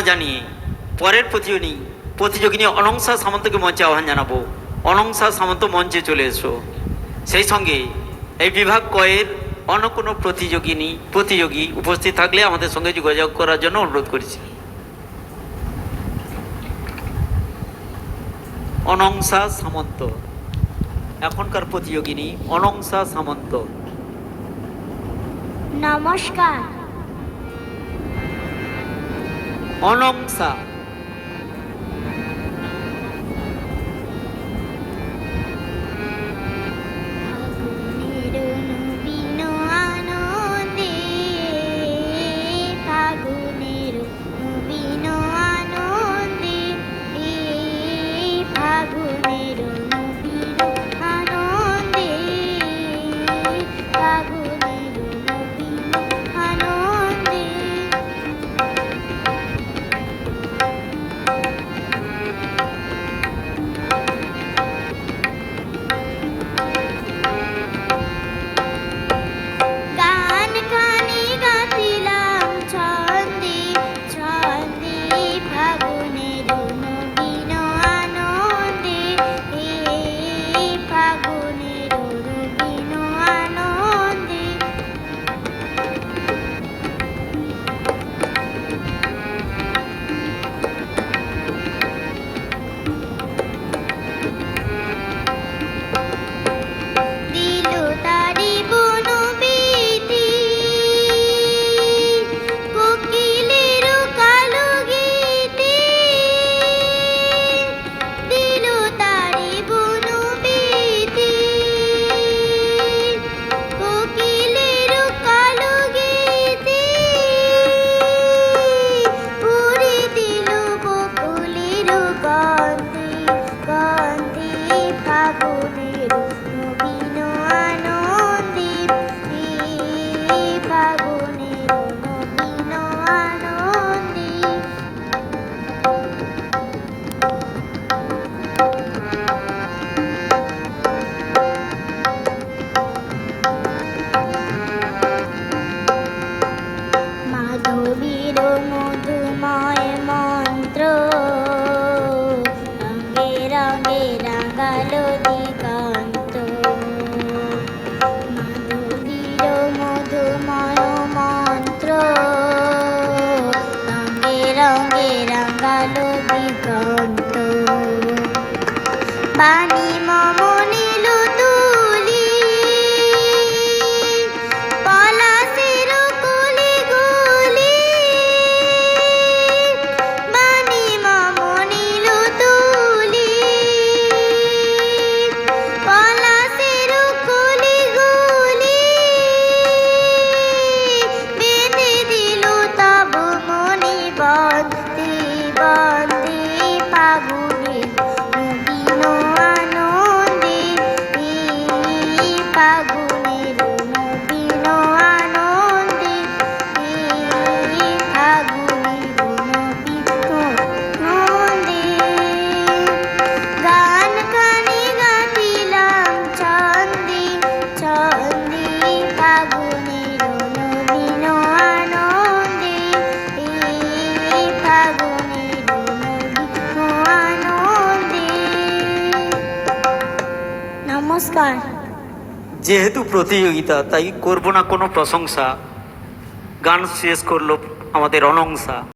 সম্ভাবনা জানিয়ে পরের প্রতিযোগী প্রতিযোগিনী অনংসা সামন্তকে মঞ্চে আহ্বান জানাব। অনংসা সামন্ত মঞ্চে চলে এসো। সেই সঙ্গে এই বিভাগ কয়ের অন্য কোনো প্রতিযোগিনী প্রতিযোগী উপস্থিত থাকলে আমাদের সঙ্গে যোগাযোগ করার জন্য অনুরোধ করছি। অনংসা সামন্ত। এখনকার প্রতিযোগিনী অনংসা সামন্ত। নমস্কার। অনংসা রঙে রঙালো দিগন্ত। বাণী মম ফাগুনের নবীন আনন্দে ফাগুনের নবীন আনন্দে গান গানে গাছিলাম ছন্দে ছন্দে ফাগুনের নবীন আনন্দে আনন্দে নমস্কার। যেহেতু প্রতিযোগিতা তাই করব না কোনো প্রশংসা। গান শেষ করল আমাদের অনংসা।